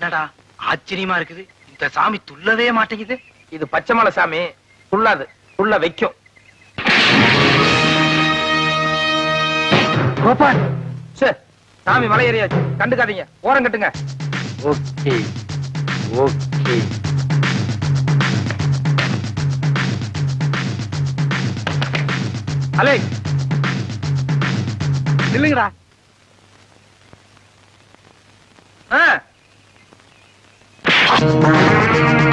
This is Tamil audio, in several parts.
என்னடா ஆச்சரியமா இருக்குது? இந்த சாமி துள்ளவே மாட்டேங்குது. இது பச்சைமலை சாமி. துள்ளாது. துள்ள வைக்கும். கோபால் சே சாமி மலை ஏறியாச்சு. கண்டுக்காதீங்க. ஓரம் கட்டுங்க. ஓகே. ஓகே. அலே. நில்லுங்கடா. ஆ. Thank you.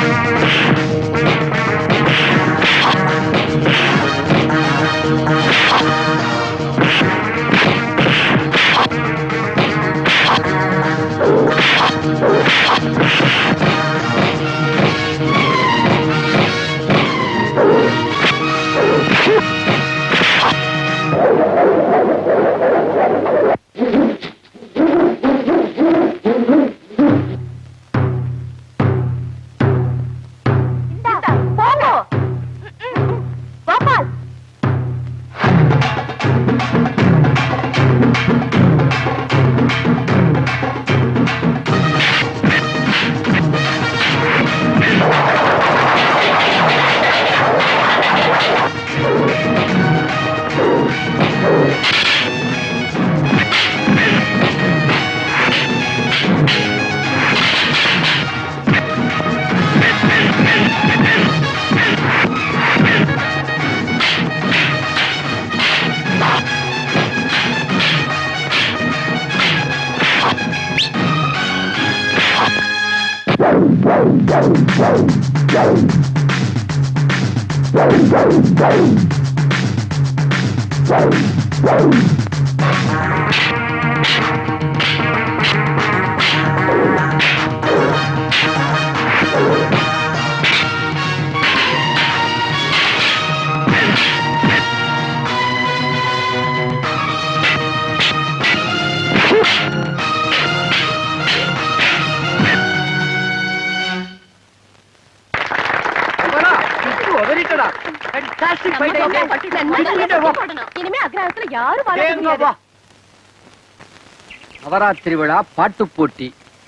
நவராத்திரி விழா பாட்டுப் போட்டி.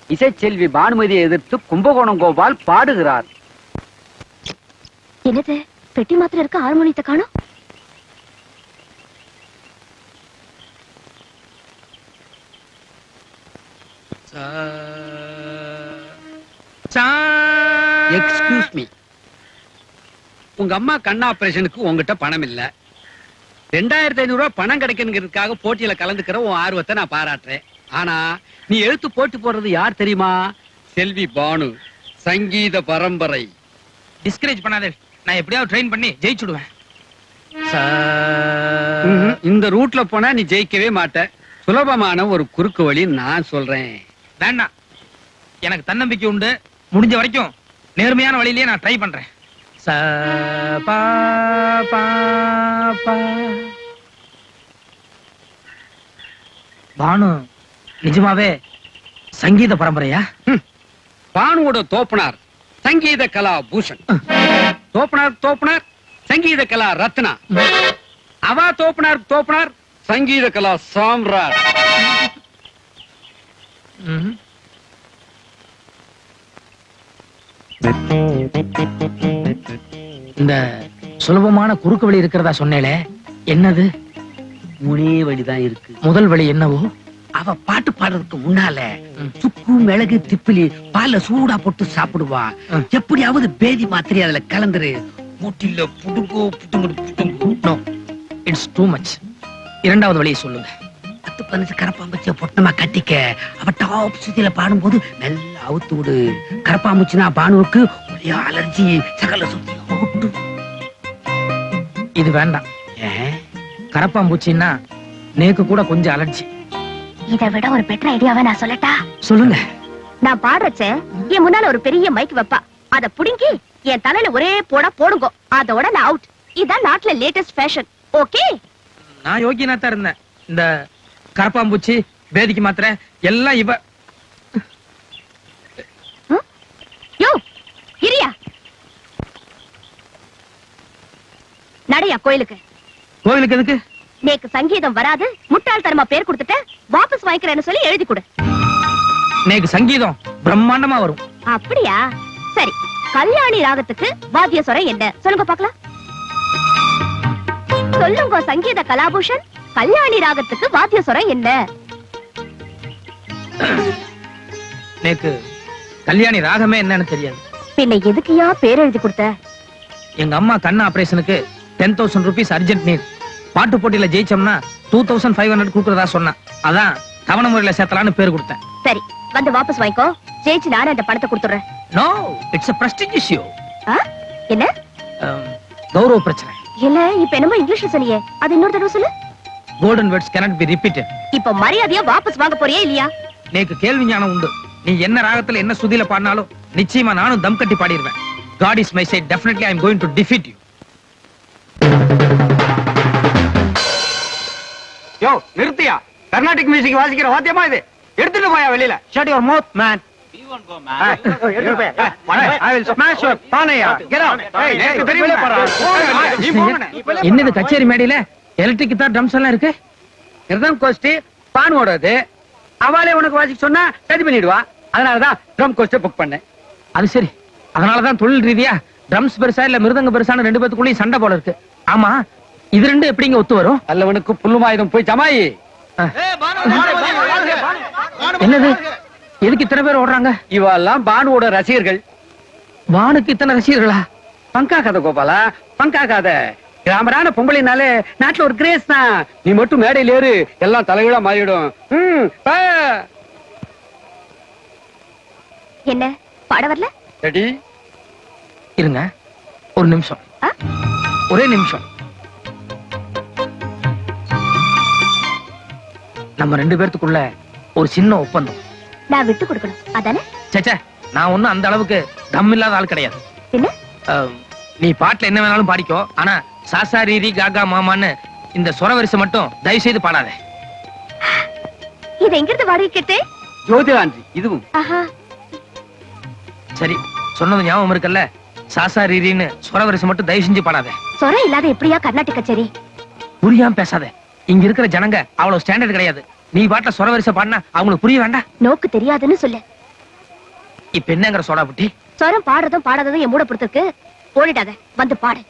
இசைச்செல்வி பானுமதியை எதிர்த்து கும்பகோணம் கோபால் பாடுகிறார். என்னது? பெட்டி மாத்திரம் இருக்க ஹார்மோனியத்தை காணும்? எக்ஸ்கியூஸ் மீ உங்க அம்மா கண் ஆபரேஷனுக்கு உங்ககிட்ட பணம் இல்ல. ரெண்டாயிரத்தி ஐநூறு ரூபாய் பணம் கிடைக்கணுங்கிறதுக்காக போட்டியில கலந்துக்கிற உன் ஆர்வத்தை நான் பாராட்டுறேன். ஆனா நீ எழுத்து போட்டி போடுறது யார் தெரியுமா? செல்வி பானு சங்கீத பரம்பரை. டிஸ்கரேஜ் பண்ணாதே. நான் எப்படியாவது ட்ரெயின் பண்ணி ஜெயிச்சுடுவேன். ம்ஹும். இந்த ரூட்ல போனா நீ ஜெயிக்கவே மாட்ட. சுலபமான ஒரு குறுக்கு வழி நான் சொல்றேன். வேண்டாம் எனக்கு தன்னம்பிக்கை உண்டு. முடிஞ்ச வரைக்கும் நேர்மையான வழியிலேயே நான் ட்ரை பண்றேன். ச பா பா. பா பானு நிஜமாவே சங்கீத பரம்பரையா? பானுவோட தோப்பனார் சங்கீத கலா பூஷன். தோப்பனார் தோப்பனார் சங்கீத கலா ரத்னா. அவா தோப்பனார் தோப்பனார் சங்கீத கலா சாம்ராட். இந்த சுலபமான குறுக்கு வழி இருக்கிறதா சொன்னேளே. என்னது? மூணே வழிதான் இருக்கு. முதல் வழி என்னவோ? அவ பாட்டு பாடுறதுக்கு முன்னால. சுக்கு மிளகு திப்பிலி பால்ல சூடா போட்டு சாப்பிடுவா. எப்படியாவது பேதி மாத்திரை அதுல கலந்துரு. மூட்டில புடுங்கோ புடுங்கு இட்ஸ் டூ மச் இரண்டாவது வழியை சொல்லுங்க. பத்து பதினஞ்சு கரப்பாம்பூச்சிய பொட்டமா கட்டிக்க அவ டாப் சுத்தியில பாடும்போது நல்லா அவுத்து விடு. கரப்பாம்பூச்சினா பானுவுக்கு ஒரே அலர்ஜி சகல சுத்தி இது வேண்டாம். கரப்பாம்பூச்சின்னா நேக்கு கூட கொஞ்சம் அலர்ஜி. இதை விட ஒரு பெட்டர் ஐடியாவை நான் சொல்லட்டா? சொல்லுங்க. நான் பாடுறச்ச என் முன்னால ஒரு பெரிய மைக் வைப்பா. அத புடுங்கி என் தலையில ஒரே போட போடுங்க. அதோட நான் அவுட் இதான் நாட்டுல லேட்டஸ்ட் ஃபேஷன் ஓகே நான் யோகியனா தான் இருந்தேன். இந்த கரப்பாம்பூச்சி பேதிக்கு மாத்திரை எல்லாம் இவ யோ இரியா நடையா கோயிலுக்கு? கோவிலுக்கு எதுக்கு? நேக்கு சங்கீதம் வராது முட்டாள்தனமா பேர் கொடுத்துட்ட வாபஸ் வாங்கிக்கிறேன்னு சொல்லி எழுதி கொடு. நேக்கு சங்கீதம் பிரம்மாண்டமா வரும். அப்படியா? சரி கல்யாணி ராகத்துக்கு வாத்திய சொரம் என்ன? சொல்லுங்க பார்க்கலாம். சொல்லுங்க சங்கீத கலாபூஷன் கல்யாணி ராகத்துக்கு வாத்திய சொரம் என்ன? நேக்கு கல்யாணி ராகமே என்னன்னு தெரியாது. பின்ன எதுக்குயா பேர் எழுதி கொடுத்த? எங்க அம்மா கண் ஆபரேஷனுக்கு ten thousand rupees urgent need பாட்டு போட்டியில ஜெயிச்சோம்னா டூ தௌசண்ட் ஃபைவ் ஹண்ட்ரட் கொடுக்கறதா சொன்னேன். அதான் தவணை முறையில சேர்த்தலான்னு பேர் கொடுத்தேன். சரி வந்து வாபஸ் வாங்கிக்கோ. ஜெயிச்சு நானே அந்த பணத்தை கொடுத்துறேன் no it's a prestigious issue என்ன? கௌரவ பிரச்சனை. இல்ல இப்ப என்னமோ இங்கிலீஷ்ல சொன்னியே அது இன்னொரு தடவை சொல்லு. Golden words cannot be repeated. இப்ப மரியாதையா வாபஸ் வாங்க போறியா இல்லையா? நேக்கு கேள்வி ஞானம் உண்டு. நீ என்ன ராகத்துல என்ன சுதியில பாடினாலும் நிச்சயமா நானும் தம் கட்டி பாடிடுவேன் God is my side definitely I am going to defeat you யோ நிறுத்தியா? கர்நாடிக் மியூசிக் வாசிக்கிற வாத்தியமா இது? எடுத்துட்டு போயா வெளியில. ஷட் யுவர் மவுத் மேன் என்னது கச்சேரி மேடையில? எலக்ட்ரிக் கிட்டார் ட்ரம்ஸ் எல்லாம் இருக்கு? இருதான் கோஷ்டி பான் ஓடாது. அவளே உனக்கு வாசிக்க சொன்னா சரி பண்ணிடுவா. அதனாலதான் ட்ரம் கோஸ்ட புக் பண்ணேன். அது சரி. அதனாலதான் தொழில் ரீதியா ட்ரம்ஸ் பெருசா இல்ல மிருதங்க பெருசான ரெண்டு பேத்துக்குள்ளேயும் சண்டை போல இருக்கு. ஆமா இது ரெண்டு எப்படிங்க ஒத்து வரும்? அல்லவனுக்கு புல்லுமாயுதம் போய் ஜமாயி. என்னது? எதுக்கு இத்தனை பேர் ஓடுறாங்க? இவெல்லாம் பானுவோட ரசிகர்கள். வானுக்கு இத்தனை ரசிகர்களா? பங்கா கதை கோபாலா. பங்கா கதை. கிராமரான பொம்பளைனாலே நாட்டுல ஒரு கிரேஸ் தான். நீ மட்டும் மேடையில ஏறு எல்லாம் தலைகீழா மாறிடும் ம், பா. என்ன? பாட வரல? ரெடி இருங்க. ஒரு நிமிஷம்? ஒரே நிமிஷம். நம்ம ரெண்டு பேர்த்துக்குள்ள ஒரு சின்ன ஒப்பந்தம். நான் விட்டு கொடுக்கணும். அதானே? சேச்சே நான் ஒண்ணும் அந்த அளவுக்கு தம் இல்லாத ஆள் கிடையாது. என்ன? அஹ், நீ பாட்டுல என்ன வேணாலும் பாடிக்கோ. ஆனா சாசா ரீரி காகா மாமான்னு இந்த சொர வரிசை மட்டும் தயவு செய்து பாடாத. இது எங்கிருந்து வாடகைக்கிட்டு ஜோதிராஞ்சி இதுவும். ஆஹா. சரி சொன்னது ஞாபகம் இருக்குல்ல? சாசா ரீரின்னு சொர வரிசை மட்டும் தயவு செஞ்சு பாடாத. சொரம் இல்லாத எப்படியா கர்நாடக கச்சேரி? புரியாம பேசாத. இங்க இருக்கிற ஜனங்க அவ்வளவு ஸ்டாண்டர்ட் கிடையாது. நீ பாட்டுல சொர வரிசை பாடினா அவங்களுக்கு புரிய வேண்டாம். நோக்கு தெரியாதுன்னு சொல்லு. இப்ப என்னங்கிற சோடா புட்டி? சொரம் பாடுறதும் பாடாததும் என் மூட பொறுத்திருக்கு ஓடிடாத வந்து பாடு.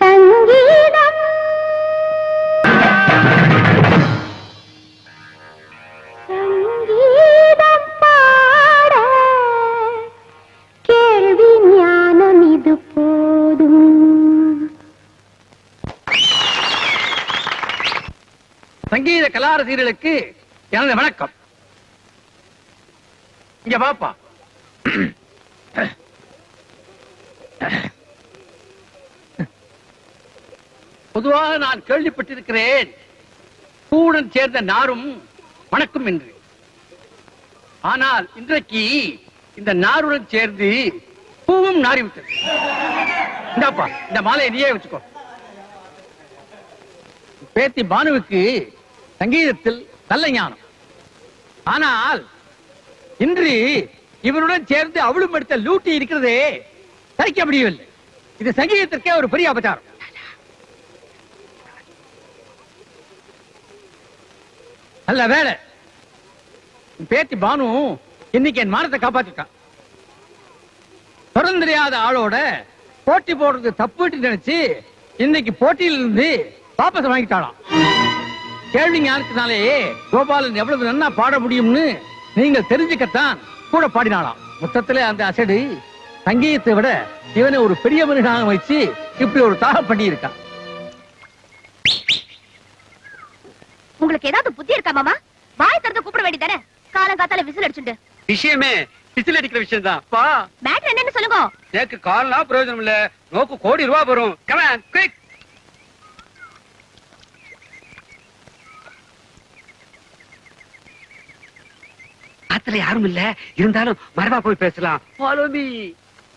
சங்கீதம் கலாரசீர்களுக்கு எனது வணக்கம். இங்க பாப்பா பொதுவாக நான் கேள்விப்பட்டிருக்கிறேன். பூவுடன் சேர்ந்த நாரும் வணக்கம் என்று ஆனால் இன்றைக்கு இந்த நாருடன் சேர்ந்து பூவும் நாறிவிட்டது. இந்தாப்பா இந்த மாலையை நீயே வச்சுக்கோ. பேத்தி பானுவுக்கு சங்கீதத்தில் நல்ல ஞானம். ஆனால் இன்று இவருடன் சேர்ந்து அவளும் எடுத்த லூட்டி இருக்கிறதே சரிக்க முடியவில்லை. இது சங்கீதத்திற்கே ஒரு பெரிய அபச்சாரம். நல்ல வேலை பேத்தி பானு இன்னைக்கு என் மானத்தை காப்பாத்திட்டான். தொடர்ந்து ஆளோட போட்டி போடுறது தப்புன்னு நினைச்சு இன்னைக்கு போட்டியிலிருந்து வாபஸ் வாங்கிட்டாளாம். கேள்வி ஞானத்தினாலே கோபாலன் எவ்வளவு நன்னா பாட முடியும்னு நீங்கள் தெரிஞ்சுக்கத்தான் கூட பாடினாளாம். மொத்தத்துல அந்த அசடு சங்கீதத்தை விட இவனை ஒரு பெரிய மனிதனாக வச்சு இப்படி ஒரு தாக பண்ணி இருக்கான் உங்களுக்கு ஏதாவது புத்தி இருக்கா மாமா? வாய் திறந்து கூப்பிட வேண்டியதானே? காலங்காத்தால விசில் அடிச்சுண்டு. விஷயமே விசில் அடிக்கிற விஷயம் தான் பா. மேட்ரு என்னன்னு சொல்லுங்க. எனக்கு கால்லாம் பிரயோஜனம் இல்ல நோக்கு கோடி ரூபாய் வரும். கமான் குயிக் ஆத்துல யாரும் இல்ல. இருந்தாலும் மரபா போய் பேசலாம். Follow me